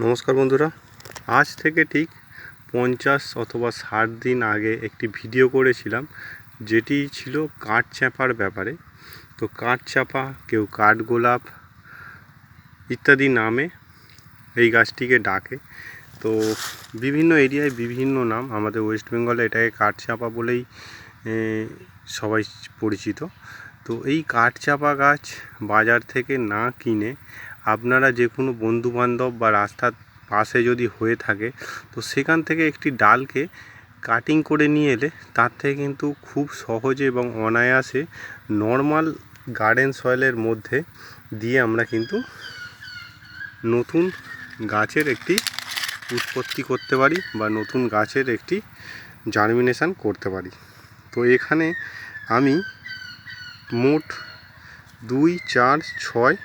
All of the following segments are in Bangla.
নমস্কার বন্ধুরা। আজ থেকে ঠিক পঞ্চাশ অথবা ষাট দিন আগে একটি ভিডিও করেছিলাম, যেটি ছিল কাঠ চাপার ব্যাপারে। তো কাঠ চাপা, কেউ কাঠ গোলাপ ইত্যাদি নামে এই গাছটিকে ডাকে। তো বিভিন্ন এরিয়ায় বিভিন্ন নাম, আমাদের ওয়েস্ট বেঙ্গলে এটাকে কাঠ চাপা বলেই সবাই পরিচিত। তো এই কাঠ চাপা গাছ বাজার থেকে না কিনে আপনারা যে কোনো বন্ধুবান্ধব বা রাস্তার পাশে যদি হয়ে থাকে, তো সেখান থেকে একটি ডালকে কাটিং করে নিয়ে এলে তার থেকে কিন্তু খুব সহজে এবং অনায়াসে নর্মাল গার্ডেন সয়েলের মধ্যে দিয়ে আমরা কিন্তু নতুন গাছের একটি উৎপত্তি করতে পারি বা নতুন গাছের একটি জার্মিনেশন করতে পারি। তো এখানে আমি মোট দুই, চার, ছয়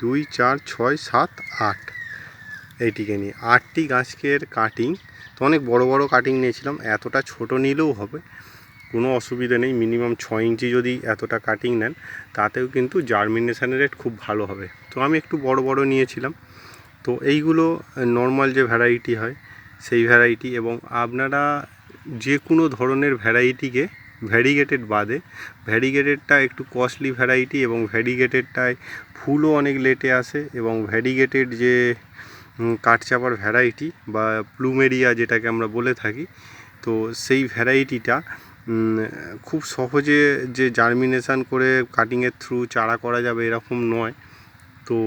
দুই চার ছয় সাত আট। এইটিকে নিয়ে আটটি গাছকের কাটিং তো অনেক বড় বড় কাটিং নিয়েছিলাম, এতটা ছোট নিলেও হবে। কোনো অসুবিধা নেই মিনিমাম ছয় ইঞ্চি যদি এতটা কাটিং নেন, তাতেও কিন্তু জার্মিনেশনের রেট খুব ভালো হবে। তো আমি একটু বড় বড় নিয়েছিলাম। তো এইগুলো নর্মাল যে ভ্যারাইটি হয়, সেই ভ্যারাইটি এবং আপনারা যে কোনো ধরনের ভ্যারাইটিকে ভ্যারিগেটেড বাদে। ভ্যারিগেটেডটা একটু কস্টলি ভ্যারাইটি এবং ভ্যারিগেটেডটায় ফুলও অনেক লেটে আসে এবং ভ্যারিগেটেড যে কাঠচাপার ভ্যারাইটি বা প্লুমেরিয়া যেটাকে আমরা বলে থাকি, তো সেই ভ্যারাইটিটা খুব সহজে যে জার্মিনেশান করে কাটিংয়ের থ্রু চারা করা যাবে এরকম নয়। তো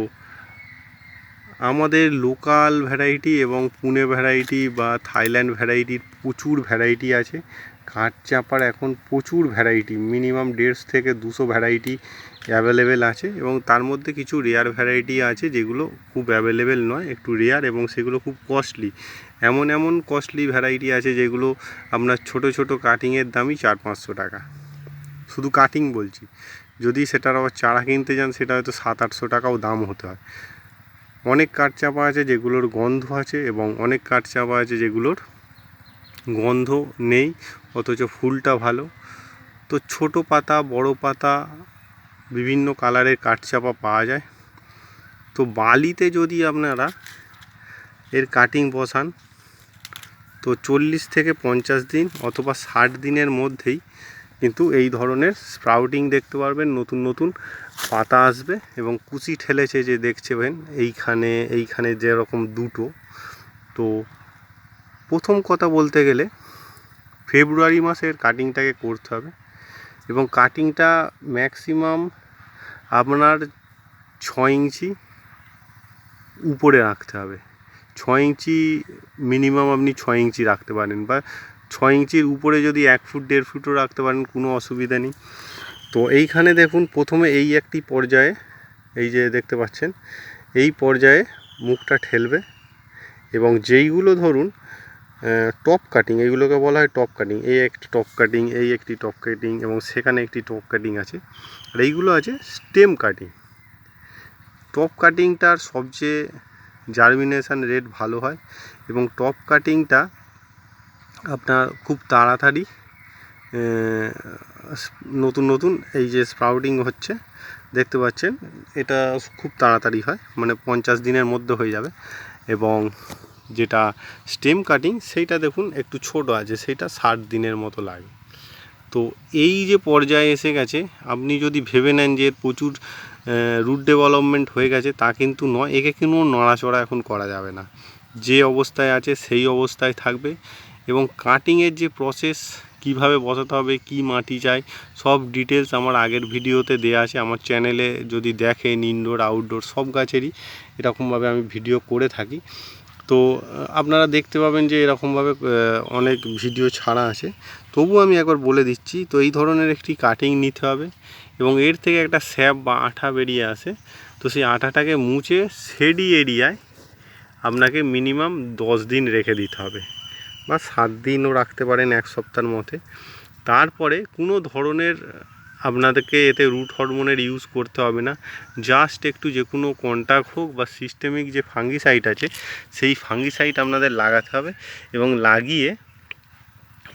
আমাদের লোকাল ভ্যারাইটি এবং পুনে ভ্যারাইটি বা থাইল্যান্ড ভ্যারাইটির প্রচুর ভ্যারাইটি আছে। কাঠ চাপার এখন প্রচুর ভ্যারাইটি মিনিমাম দেড়শো থেকে দুশো ভ্যারাইটি অ্যাভেলেবেল আছে এবং তার মধ্যে কিছু রেয়ার ভ্যারাইটি আছে যেগুলো খুব অ্যাভেলেবেল নয়, একটু রেয়ার এবং সেগুলো খুব কস্টলি এমন এমন কস্টলি ভ্যারাইটি আছে যেগুলো আপনার ছোট ছোট কাটিংয়ের দামই চার পাঁচশো টাকা। শুধু কাটিং বলছি। যদি সেটার আবার চারা কিনতে যান, সেটা হয়তো সাত আটশো টাকাও দাম হতে হয়। অনেক কাঠ চাপা আছে যেগুলোর গন্ধ আছে এবং অনেক কাঠ চাপা আছে যেগুলোর গন্ধ নেই, অথচ ফুলটা ভালো। তো ছোট পাতা, বড় পাতা, বিভিন্ন কালারের কাঠচাপা পাওয়া যায়। তো বালিতে যদি আপনারা এর কাটিং বসান, তো চল্লিশ থেকে পঞ্চাশ দিন অথবা ষাট দিনের মধ্যেই কিন্তু এই ধরনের স্প্রাউটিং দেখতে পারবেন। নতুন নতুন পাতা আসবে এবং কুচি ঠেলেছে যে দেখছেন এইখানে এইখানে যেরকম দুটো, তো প্রথম কথা বলতে গেলে ফেব্রুয়ারি মাসের কাটিংটাকে করতে হবে এবং কাটিংটা ম্যাক্সিমাম আপনার ছ ইঞ্চি উপরে রাখতে হবে। ছ ইঞ্চি মিনিমাম আপনি ছ ইঞ্চি রাখতে পারেন বা ছ ইঞ্চির উপরে যদি এক ফুট, দেড় ফুটও রাখতে পারেন, কোনো অসুবিধা নেই। তো এইখানে দেখুন, প্রথমে এই একটি পর্যায়ে, এই যে দেখতে পাচ্ছেন, এই পর্যায়ে মুখটা ঠেলবে এবং যেইগুলো ধরুন টপ কাটিং এইগুলোকে বলা হয় টপ কাটিং এই একটি টপ কাটিং এই একটি টপ কাটিং এবং সেখানে একটি টপ কাটিং আছে। আর এইগুলো আছে স্টেম কাটিং টপ কাটিংটার সবচেয়ে জার্মিনেশান রেট ভালো হয় এবং টপ কাটিংটা আপনার খুব তাড়াতাড়ি নতুন নতুন এই যে স্প্রাউটিং হচ্ছে, দেখতে পাচ্ছেন, এটা খুব তাড়াতাড়ি হয় মানে পঞ্চাশ দিনের মধ্যে হয়ে যাবে। এবং যেটা স্টেম কাটিং সেইটা দেখুন একটু ছোট আছে, সেইটা ষাট দিনের মতো লাগে। তো এই যে পর্যায়ে এসে গেছে, আপনি যদি ভেবে নেন যে প্রচুর রুট ডেভেলপমেন্ট হয়ে গেছে, তা কিন্তু নয়, একে কোনো নড়াচড়া এখন করা যাবে না। যে অবস্থায় আছে, সেই অবস্থায় থাকবে এবং কাটিংয়ের যে প্রসেস কীভাবে বসাতে হবে, কি মাটি চাই, সব ডিটেলস আমার আগের ভিডিওতে দেওয়া আছে। আমার চ্যানেলে যদি দেখেন ইনডোর আউটডোর সব গাছেরই এরকমভাবে আমি ভিডিও করে থাকি। তো আপনারা দেখতে পাবেন যে এরকমভাবে অনেক ভিডিও ছাড়া আছে। তবু আমি একবার বলে দিচ্ছি, তো এই ধরনের একটি কাটিং নিতে হবে এবং এর থেকে একটা স্যাপ বা আঠা বেরিয়ে আসে। তো সেই আঠাটাকে মুছে শেডি এরিয়ায় আপনাকে মিনিমাম দশ দিন রেখে দিতে হবে বা সাত দিনও রাখতে পারেন এক সপ্তাহের মধ্যে। তারপরে কোনো ধরনের আপনাদেরকে এতে রুট হরমোনের ইউজ করতে হবে না। জাস্ট একটু যে কোনো কন্ট্যাক্ট হোক বা সিস্টেমিক যে ফাঙ্গিসাইড আছে, সেই ফাঙ্গিসাইড আপনাদের লাগাতে হবে এবং লাগিয়ে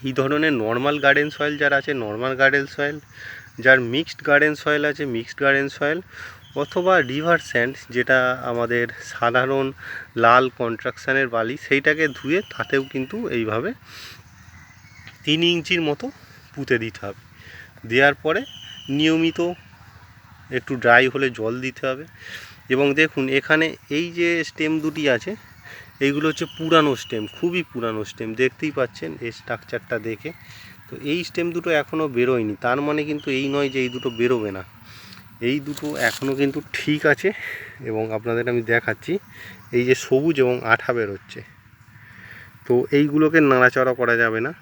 এই ধরনের নর্মাল গার্ডেন সয়েল যার আছে নর্মাল গার্ডেন সয়েল যার মিক্সড গার্ডেন সয়েল আছে মিক্সড গার্ডেন সয়েল অথবা রিভার স্যান্ড যেটা আমাদের সাধারণ লাল কন্ট্রাকশানের বালি, সেইটাকে ধুয়ে তাতেও কিন্তু এইভাবে তিন ইঞ্চির মতো পুঁতে দিতে হবে। দেওয়ার পরে নিয়মিত একটু ড্রাই হলে জল দিতে হবে। এবং দেখুন, এখানে এই যে স্টেম দুটি আছে, এইগুলো হচ্ছে পুরানো স্টেম খুবই পুরানো স্টেম দেখতেই পাচ্ছেন এই স্ট্রাকচারটা দেখে। তো এই স্টেম দুটো এখনও বেরোয়নি, তার মানে কিন্তু এই নয় যে এই দুটো বেরোবে না। এই দুটো এখনও কিন্তু ঠিক আছে এবং আপনাদের আমি দেখাচ্ছি, এই যে সবুজ এবং আঠা বেরোচ্ছে। তো এইগুলোকে নাড়াচাড়া করা যাবে না।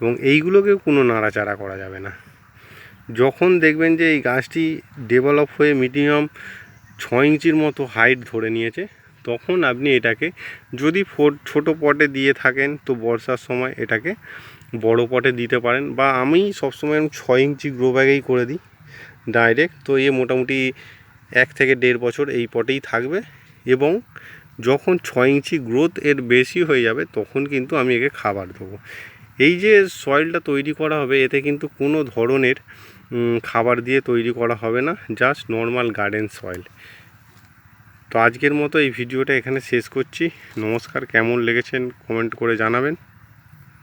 এবং এইগুলোকেও কোনো নাড়াচাড়া করা যাবে না। যখন দেখবেন যে এই গাছটি ডেভেলপ হয়ে মিডিয়াম ছ ইঞ্চির মতো হাইট ধরে নিয়েছে, তখন আপনি এটাকে যদি ছোটো পটে দিয়ে থাকেন, তো বর্ষার সময় এটাকে বড় পটে দিতে পারেন বা আমি সবসময় ছ ইঞ্চি গ্রো ব্যাগেই করে দিই ডাইরেক্ট তো এ মোটামুটি এক থেকে দেড় বছর এই পটেই থাকবে এবং যখন ছ ইঞ্চি গ্রোথ এর বেশি হয়ে যাবে, তখন কিন্তু আমি একে খাবার দেবো। এই যে সয়েলটা তৈরি করা হবে, এতে কিন্তু কোনো ধরনের খাবার দিয়ে তৈরি করা হবে না জাস্ট নর্মাল গার্ডেন সয়েল তো আজকের মতো এই ভিডিওটা এখানে শেষ করছি। নমস্কার, কেমন লেগেছেন কমেন্ট করে জানাবেন।